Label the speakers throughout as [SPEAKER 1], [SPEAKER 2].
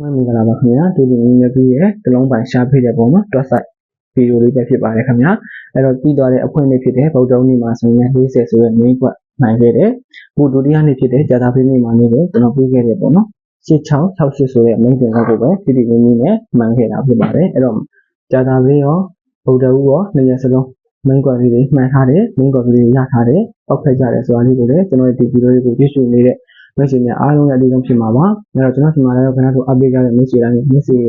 [SPEAKER 1] မင်္ဂလာပါခင်ဗျာဒီလိုမျိုးမျိုးပြီးရဲ့တလုံးပိုင်ရှားဖိတဲ့ပုံနော်တွက်ဆိုင်ဗီဒီယိုလေးပဲဖြစ်ပါတယ်ခင်ဗျာအဲ့တော့ပြီးသွားတဲ့အဖွင့်လေးဖြစ်တဲ့ဗုဒ္ဓနေ့မှာဆိုရင်40ဆိုတဲ့ main ကွက်နိုင်ခဲ့တယ်ခုဒုတိယနေ့ဖြစ်တဲ့ဇာတာဖိနေ့မှာနေပဲကျွန်တော်ပြီးခဲ့တယ်ပေါ့နော်6668ဆိုတဲ့ main တင်ကောက်ကိုပဲဒီဒီလေးလေးနဲ့မှန်ခဲ့တာဖြစ်ပါတယ်အဲ့တော့ဇာတာဖိရောဗုဒ္ဓဦးရောနှစ်ရက်စလုံး main ကွက်လေးတွေမှန်ထားတယ် main ကွက်လေးရထားတယ်အောက်ဖက်ကြတယ်ဆိုတာလေးကိုလည်းကျွန်တော်ဒီဗီဒီယိုလေးကိုကြည့်ရှုနေတဲ့ message များအားလုံးရဲ့အလေးဆုံးဖြစ်မှာပါ။အဲ့တော့ကျွန်တော်ဒီမှာလည်းခဏတို့ update ကြတဲ့ message တိုင်း message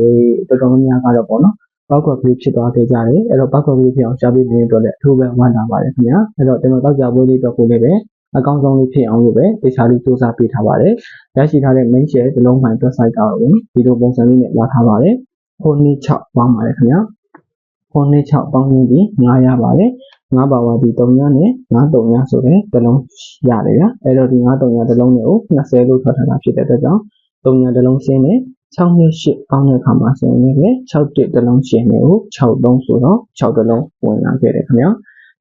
[SPEAKER 1] တော်တော်များများကတော့ပေါ့နော်။ပောက်ကွက်ကလေးဖြစ်သွားခဲ့ကြတယ်။အဲ့တော့ပောက်ကွက်ကလေးဖြစ်အောင်ရှားပေးနေတဲ့အတွက်လည်းအထူးပဲဝမ်းသာပါတယ်ခင်ဗျာ။အဲ့တော့ကျွန်တော်တောက်ကြပွဲလေးတော့ကိုလည်းပဲအကောင့်ဆုံးလေးဖြစ်အောင်လို့ပဲတေချာလေးစူးစမ်းပေးထားပါတယ်။ရရှိထားတဲ့ main share ဒီလုံးမှန် website ကတော့ဒီလိုပုံစံလေးနဲ့လာထားပါတယ်။ခုနှစ်6ပေါင်းပါတယ်ခင်ဗျာ။ခုနှစ်6ပေါင်းပြီး9ရပါတယ်။ ငါးပါဝါဒီ3ညနဲ့ငါး3ညဆိုတဲ့တစ်လုံးရတယ်ဗျာအဲ့တော့ဒီငါး3ညတစ်လုံးတွေကို20လို့ထွက်ထားတာဖြစ်တဲ့အတွက်ကြောင့်3ညတစ်လုံးရှင်းနဲ့6နဲ့8ပေါင်းတဲ့အခါမှာဆိုရင်လည်း6တစ်တစ်လုံးရှင်းနဲ့ကို6 3ဆိုတော့6တစ်လုံးဝင်လာခဲ့တယ်ခင်ဗျာ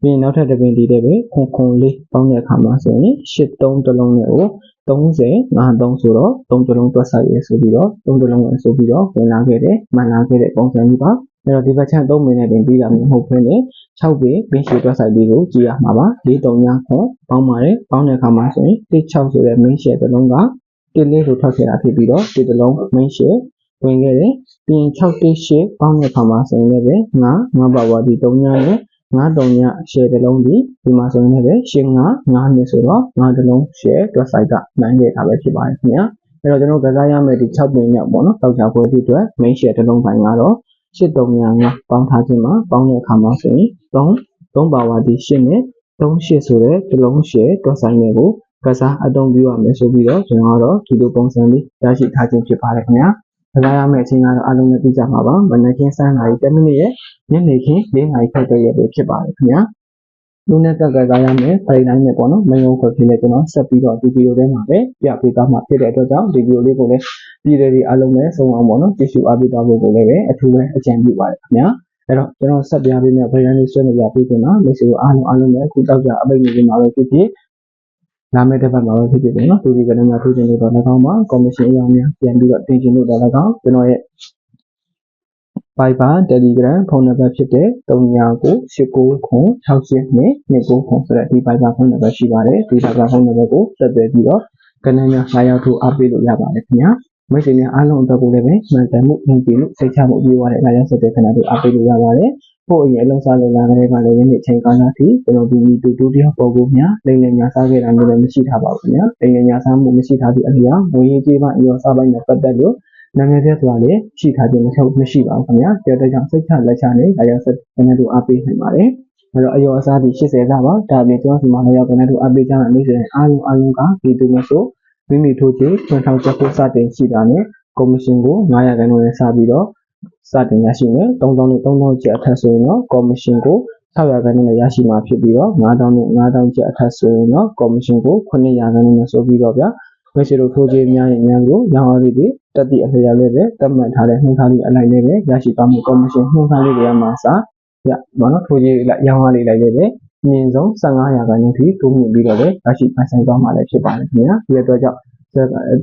[SPEAKER 1] ပြီးရင်နောက်ထပ်တစ်ပင်ဒီတဲ့ပဲခွန်ခွန်လေးပေါင်းတဲ့အခါမှာဆိုရင်8 3တစ်လုံးနဲ့ကို30 53ဆိုတော့3တစ်လုံးတွက်ဆိုင်ရဆိုပြီးတော့3တစ်လုံးဝင်ဆိုပြီးတော့ဝင်လာခဲ့တယ်မှန်လာခဲ့တဲ့ပုံစံကြီးပါ အဲ့တော့ဒီဘက်ချန်3မိနစ်တင်ပြီးတာမျိုးမဟုတ်ဘဲနဲ့6ပေပင်ရှည်တွက်ဆိုင်လေးကိုကြည့်ရမှာပါ4 3ညခွန်ပေါင်းပါတယ်ပေါင်းတဲ့အခါမှာဆိုရင်16ဆိုတဲ့ main share တစ်လုံးကတစ်လေးကိုထွက်ခဲ့တာဖြစ်ပြီးတော့တစ်တစ်လုံး main share ဝင်ခဲ့တယ်ပြီးရင်6တိ8ပေါင်းတဲ့အခါမှာဆိုရင်လည်းပဲ9 9ပါဝါဒီ3ညနဲ့9 3ည share တစ်လုံးဒီဒီမှာဆိုရင်လည်းပဲရှင်း9 9နှစ်ဆိုတော့9တစ်လုံး share တွက်ဆိုင်ကနိုင်ခဲ့တာပဲဖြစ်ပါတယ်ခင်ဗျာအဲ့တော့ကျွန်တော်ကစားရမယ့်ဒီ6ပင်မြောက်ပေါ့နော်တောက်ချပွဲဒီအတွက် main share တစ်လုံးပိုင်းကတော့ 8395ပေါင်းထားခြင်းမှာပေါင်းတဲ့အခါမှာဆိုရင်3 3ပါဝါဒီ8နဲ့38ဆိုတဲ့တစ်လုံးရှယ်တွက်ဆိုင်တွေကိုကစားအသုံးပြုရမယ်ဆိုပြီးတော့ကျွန်တော်ကတော့ဒီလိုပုံစံလေးရရှိထားခြင်းဖြစ်ပါတယ်ခင်ဗျာ။ကစားရမယ့်အချိန်ကတော့အလုံးနဲ့ပြကြမှာပါ။မနက်ခင်း7:00နာရီ10မိနစ်ရဲ့ညနေခင်း4:00နာရီခန့်တည်းရဲ့ပဲဖြစ်ပါတယ်ခင်ဗျာ။ လူနဲ့ကကစားရမယ်ဖိုင်တိုင်းနဲ့ပေါ့နော်မယုံခွက်ဖြစ်နေကျွန်တော်ဆက်ပြီးတော့ဒီဗီဒီယိုထဲမှာပဲပြပေးသွားမှာဖြစ်တဲ့အတွက်ကြောင့်ဒီဗီဒီယိုလေးကိုလည်းပြည်သူတွေအားလုံးနဲ့ဆုံးအောင်ပေါ့နော်ကြည့်ရှုအားပေးသွားဖို့ကိုလည်းပဲအထူးပဲအကြံပြုပါတယ်ခင်ဗျာ။အဲ့တော့ကျွန်တော်ဆက်ပြပေးမယ့်ဗီဒီယိုလေးဆွဲနေပြပေးတင်တာမိတ်ဆွေအားလုံးအားလုံးပဲအခုတောက်ကြအပိတ်နေကြမှာပဲဖြစ်ဖြစ်နာမည်တစ်ပတ်မှာပဲဖြစ်ဖြစ်ပေါ့နော်သူဒီကနေ့မှထိုးချင်လို့တော့၎င်းမှာကော်မရှင်အရာများပြန်ပြီးတော့တင်ချင်လို့တော့၎င်းကျွန်တော်ရဲ့ Viber Telegram ဖုန်းနံပါတ်ဖြစ်တဲ့399869682999ဆိုတဲ့ဒီ Viber ဖုန်းနံပါတ်ရှိပါတယ်ဒီ Viber ဖုန်းနံပါတ်ကိုဆက်သွယ်ပြီးတော့ကဏ္ဍများလာရောက်ထိုးအားပေးလို့ရပါတယ်ခင်ဗျာမိတ်ဆွေများအားလုံးအတွက်ကိုလည်းပဲမှန်ကန်မှုအင်ကြည့်လို့စိတ်ချမှုပြေးသွားတဲ့လာရောက်ဆက်တဲ့ခဏတို့အားပေးလို့ရပါတယ်ဖို့အရင်အလုံးစားလုံလာတဲ့ကလည်းယနေ့ချိန်ကာလထိကျွန်တော်ဒီတူတူတယောက်ပေါ်ကိုများလိမ့်လည်ညာစားခဲ့တာမျိုးလည်းမရှိထားပါဘူးခင်ဗျာလိမ့်လည်ညာစားမှုမရှိထားသည့်အလျောက်ငွေရေးကြေးပအရောစားပိုင်းနဲ့ပတ်သက်လို့ နာမည်ပြဆိုတာလည်းရှိထားခြင်းမဟုတ်မရှိပါဘူးခင်ဗျာတဲ့တဲ့ကြောင့်စိတ်ချလက်ချနဲ့လာရောက်ဆက်တဲ့တို့အားပေးနိုင်ပါတယ်အဲ့တော့အယောအစားဒီ80စားပါဒါပြင်ကျွန်တော်ဒီမှာလည်းရောက်ကနေတို့အပေးကြမှာမိတ်ဆွေအားလုံးအားလုံးကဒီတူမဆိုမိမိထိုးချေထွန်ထောင်ချက်ဖို့စတင်ရှိတာနဲ့ကော်မရှင်ကို900ခန်းနဲ့စပြီးတော့စတင်ရရှိမယ်3000နဲ့3000ကျပ်အထက်ဆိုရင်တော့ကော်မရှင်ကို600ခန်းနဲ့ရရှိမှာဖြစ်ပြီးတော့9000နဲ့9000ကျပ်အထက်ဆိုရင်တော့ကော်မရှင်ကို900ခန်းနဲ့ဆိုပြီးတော့ဗျာ ဝက်ရှိတို့ထိုးချေများရဲ့များကိုရောင်းအားလေးတွေတက်သည့်အလျောက်လေးပဲတတ်မှတ်ထားတဲ့နှုန်းထားလေးအလိုက်လေးပဲရရှိသွားမှုကော်မရှင်နှုန်းထားလေးတွေကမှစရဘာလို့ထိုးချေရောင်းအားလေးလိုက်လေးပဲမြင့်ဆုံး15ရာခိုင်နှုန်းထိတိုးမြင့်ပြီးတော့လည်းရရှိပိုင်ဆိုင်သွားမှာလည်းဖြစ်ပါတယ်ခင်ဗျာဒီအတွက်ကြောင့်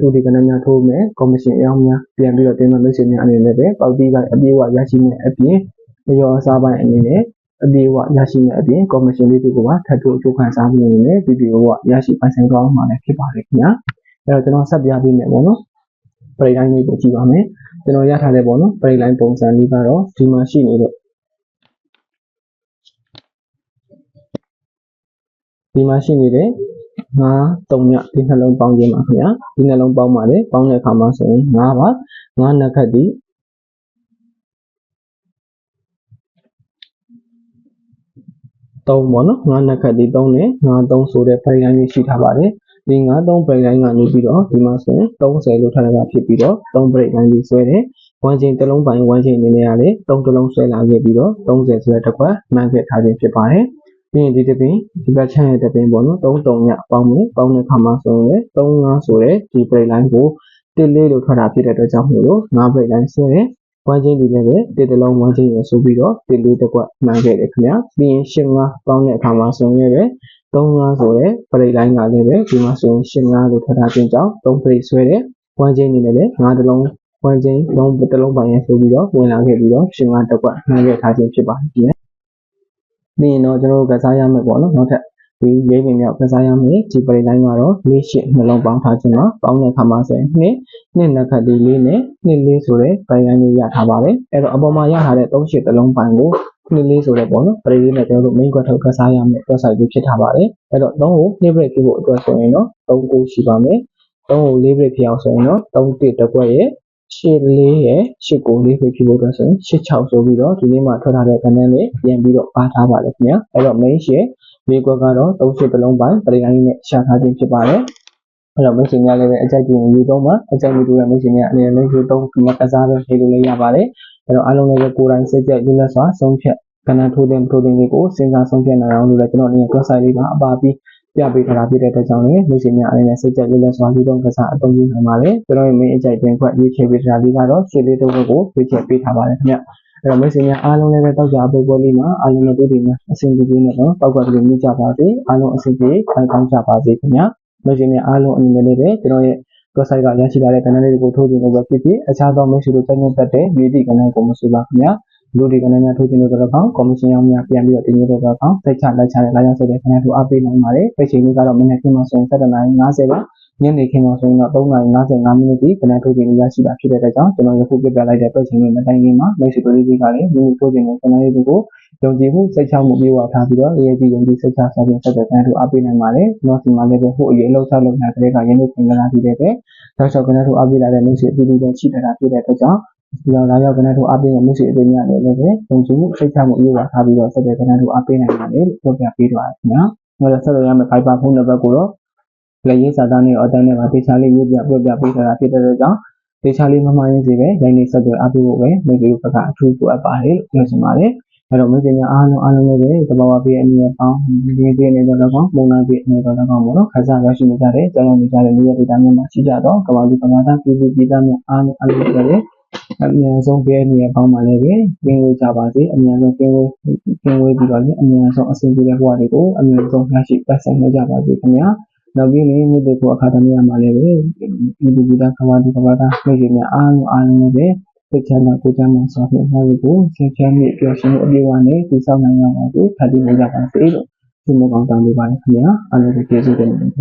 [SPEAKER 1] သူဒီကနေ့များထိုးမယ်ကော်မရှင်အအောင်များပြန်ပြီးတော့တင်မဲ့မိတ်ဆွေများအနေနဲ့ပဲပေါက်တီးကအပြေးအဝရရှိမယ့်အပြင်ရောအစားပိုင်းအနေနဲ့အပြေးအဝရရှိမယ့်အပြင်ကော်မရှင်လေးတွေကထပ်ထိုးအကျိုးခံစားမှုအနေနဲ့ဒီဗီဒီယိုကရရှိပိုင်ဆိုင်သွားမှာလည်းဖြစ်ပါတယ်ခင်ဗျာ အဲ့တော့ကျွန်တော်ဆက်ပြပေးမယ်ပေါ့နော်ပရိတိုင်းလေးကိုကြည့်ပါမယ်ကျွန်တော်ရထားတဲ့ပေါ့နော်ပရိတိုင်းပုံစံလေးကတော့ဒီမှာရှိနေတဲ့ဒီမှာရှိနေတဲ့5 3ညဒီနှလုံးပေါင်းခြင်းပါခင်ဗျာဒီနှလုံးပေါင်းပါတယ်ပေါင်းတဲ့အခါမှာဆိုရင်5ပါ5နှစ်ခတ်ဒီ3ပေါ့နော်5နှစ်ခတ်ဒီ3နဲ့5 3ဆိုတဲ့ဖိုင်လိုင်းလေးရှိထားပါတယ် ဒီ5 3ပရိတ်လိုင်းကနေပြီးတော့ဒီမှာဆိုရင်30လို့ထားတာဖြစ်ပြီးတော့3ပရိတ်လိုင်းလေးဆွဲတယ်ဝမ်းချင်းတစ်လုံးပိုင်းဝမ်းချင်းအနေနဲ့ရတယ်3တစ်လုံးဆွဲလာခဲ့ပြီးတော့30ဆိုတဲ့တစ်ခွက်မှန်ခဲ့ထားခြင်းဖြစ်ပါတယ်ပြီးရင်ဒီတစ်ပင်ဒီဘက်ချမ်းရဲ့တစ်ပင်ပေါ့နော်3 3ညပေါင်းမယ်ပေါင်းတဲ့ခါမှာဆိုရင်3 5ဆိုတဲ့ဒီ break line ကိုတစ်လေးလို့ထွက်တာဖြစ်တဲ့အတွက်ကြောင့်မို့လို့5 break line ဆွဲတယ်ဝမ်းချင်းဒီလည်းပဲတစ်တလုံးဝမ်းချင်းရဆိုပြီးတော့တစ်လေးတစ်ကွက်မှန်ခဲ့တယ်ခင်ဗျာပြီးရင်8 5ပေါင်းတဲ့အခါမှာဆိုရင်လည်း 3 5ဆိုတဲ့ break line ကလည်းပဲဒီမှာဆိုရင်8 5လို့ထွက်တာခြင်းကြောင့်3 break ဆွဲတယ်ဝမ်းချင်းဒီလည်းပဲ5တလုံးဝင်ချင်းလုံးတစ်လုံးပိုင်ရဆိုပြီးတော့ဝင်လာခဲ့ပြီးတော့ရှင်မတက်ကွက်နှမ်းခဲ့ထားခြင်းဖြစ်ပါတယ်ခင်ဗျာပြီးရင်တော့ကျွန်တော်တို့ကစားရမယ်ပေါ့နော်နောက်ထပ်ဒီလေးပင်မြောက်ကစားရမယ်ဒီပရိတိုင်းမှာတော့လေးရှစ်နှလုံးပေါင်းထားခြင်းပါပေါင်းတဲ့အခါမှာဆိုရင်နှစ်နှစ်နက်ခတ်ဒီလေးနဲ့နှစ်လေးဆိုတဲ့ပရိတိုင်းလေးရထားပါတယ်အဲ့တော့အပေါ်မှာရထားတဲ့၃ရှစ်တစ်လုံးပိုင်ကို နှစ်လေးဆိုတဲ့ပေါ့နော်ပရိလေးနဲ့ကျွန်တော်တို့ main ကွက်ထုတ်ကစားရမယ် website လေးဖြစ်ထားပါတယ်အဲ့တော့၃ကို flip rate ဖြစ်ဖို့အတွက်ဆိုရင်တော့၃ကိုရှိပါမယ်၃ကို၄ rate ဖြစ်အောင်ဆိုရင်တော့၃တစ်တစ်ကွက်ရဲ့ရှစ်လေးရဲ့ရှစ်ကိုလေးပဲဖြစ်ဖို့အတွက်ဆိုရင်ရှစ်6ဆိုပြီးတော့ဒီနေ့မှာထွက်ထားတဲ့ကဏ္ဍလေးပြန်ပြီးတော့ပါထားပါတယ်ခင်ဗျာအဲ့တော့ main ရှစ်ဒီကွက်ကတော့၃ရှစ်တစ်လုံးပိုင်းပရိတိုင်းနဲ့ရှာထားခြင်းဖြစ်ပါတယ်အဲ့တော့မိတ်ဆွေများလည်းပဲအကြိုက်ကြည့်ရေသုံးမှာအကြိုက်မတူတဲ့မိတ်ဆွေများအနေနဲ့ရေသုံးဒီမှာကစားပဲနေလို့လည်းရပါတယ် အဲ့တော့အားလုံးလည်းပဲကိုယ်တိုင်စိတ်ကြိုက်ရင်းလက်စွာဆုံးဖြတ်ကဏ္ဍထိုးတဲ့ protein လေးကိုစဉ်းစားဆုံးဖြတ်နိုင်အောင်လို့လည်းကျွန်တော်အနေနဲ့ website လေးမှာအပါပြီးပြပေးထားတာဖြစ်တဲ့အတွက်ကြောင့်လည်းမိတ်ဆွေများအနေနဲ့စိတ်ကြိုက်ရင်းလက်စွာရေသုံးကစားအသုံးပြုနိုင်ပါတယ်ကျွန်တော်ရဲ့ main အကြိုက်တင်ခွက်ရွေးချယ်ပေးထားလေးကတော့ရွှေလေးတစ်ဝက်ကိုရွေးချယ်ပေးထားပါတယ်ခင်ဗျအဲ့တော့မိတ်ဆွေများအားလုံးလည်းပဲတောက်ကြအပေးပွဲလေးမှာအားလုံးလည်းတို့ဒီမှာအဆင်ပြေပြေနဲ့တော့ပောက်ကလေးမိကြပါစေအားလုံးအဆင်ပြေခံကောင်းကြပါစေခင်ဗျာမိတ်ဆွေများအားလုံးအနေနဲ့လည်းပဲကျွန်တော်ရဲ့ website ကရရှိလာတဲ့ကဏ္ဍလေးတွေကိုထိုးပြီးလို့ပဲဖြစ်ဖြစ်အခြားသောမိတ်ဆွေတို့တက်နေတတ်တဲ့မြေတိကဏ္ဍကိုမဆိုပါခင်ဗျာလူဒီကဏ္ဍများထိုးပြီးလို့တော့ကောင်းကော်မရှင်ရောင်းများပြန်ပြီးတော့တင်ပြတော့ကောင်းစိတ်ချလက်ချတဲ့လာရောက်ဆက်တဲ့ကဏ္ဍတို့အားပေးနိုင်ပါတယ်ပိတ်ချိန်လေးကတော့မနေ့ကမှဆိုရင်7:50ပါ ညနေခင်းမှာဆိုရင်တော့3:55မိနစ်ဒီကဏ္ဍထိုးပြီးရရှိတာဖြစ်တဲ့အတွက်ကြောင့်ကျွန်တော်ယခုပြပြလိုက်တဲ့ပိတ်ချိန်လေးမတိုင်ခင်မှာမိတ်ဆွေတို့လေးတွေကလည်းမိမိထိုးပြီးတဲ့ကဏ္ဍလေးတွေကိုယုံကြည်မှုစိတ်ချမှုပြေဝထားပြီးတော့အရေးကြီးယုံကြည်စိတ်ချစာပြင်ဆက်တဲ့ကဏ္ဍတို့အားပေးနိုင်ပါတယ်။ကျွန်တော်ဒီမှာလည်းပဲဟိုအရေးလှုပ်ရှားလုပ်နေတဲ့ကရင်းနှီးခင်လာပြီးတဲ့အတွက်တောက်လျှောက်ကဏ္ဍတို့အားပေးလာတဲ့မိတ်ဆွေအတူတူပဲရှိနေတာဖြစ်တဲ့အတွက်ကြောင့်ဒီတော့လာရောက်ကဏ္ဍတို့အားပေးတဲ့မိတ်ဆွေအတူများလည်းလည်းပဲယုံကြည်မှုစိတ်ချမှုပြေဝထားပြီးတော့ဆက်တဲ့ကဏ္ဍတို့အားပေးနိုင်ပါတယ်လို့ပြောပြပေးတော့ခင်ဗျာ။ဒါတော့ဆက်ရမယ့် Viber ဖုန်းနံပါတ်ကိုတော့ လက်ရေးစာသားနဲ့အတိုင်းနဲ့ပါတေချာလေးရေးပြပြောပြပေးထားတာဖြစ်တဲ့အတွက်ကြောင့်တေချာလေးမမှန်ရင်စီပဲလိုင်းနေဆက်သွယ်အားပေးဖို့ပဲမိတ်ဆွေတို့ဘက်ကအထူးလိုအပ်ပါတယ်လို့ပြောချင်ပါတယ်။အဲ့တော့မိတ်ဆွေများအားလုံးအားလုံးလည်းပဲတဘာဝပြည့်အနေနဲ့ပေါင်းဒီပြည့်အနေနဲ့တော့ကောင်းမုံနာပြည့်အနေနဲ့တော့ကောင်းပေါ့နော်ခစားရရှိနေကြတဲ့ကြောင်းနေကြတဲ့နေရာဒေသမျိုးမှာရှိကြတော့ကမ္ဘာလူကမ္ဘာသားပြည်သူပြည်သားများအားလုံးအားလုံးလည်းအများဆုံးပြည့်နေရပေါင်းပါလေပဲကျင်းဝေးကြပါစေအများဆုံးကျင်းဝေးကျင်းဝေးပြီးတော့လည်းအများဆုံးအဆင်ပြေတဲ့ဘဝတွေကိုအများဆုံးရရှိပတ်ဆိုင်ကြပါစေခင်ဗျာ နောက်ပြီးလည်းမြစ်တွေကိုအခါသမီးမှာလည်းပဲပြည်သူပြည်သားကမ္ဘာလူကမ္ဘာသားပြည်သူများအားလုံးအားလုံးလည်းပဲစိတ်ချမ်းသာကိုယ်ချမ်းသာစွာဖြင့်ဟောဒီကိုဆင်ချမ်းမြေပျော်ရွှင်မှုအပြည့်အဝနဲ့တည်ဆောက်နိုင်ရပါစေဖတ်ပြီးနေကြပါစေလို့ဒီမောကောင်တောင်းပေးပါရခင်ဗျာအားလုံးကိုကျေးဇူးတင်ပါတယ်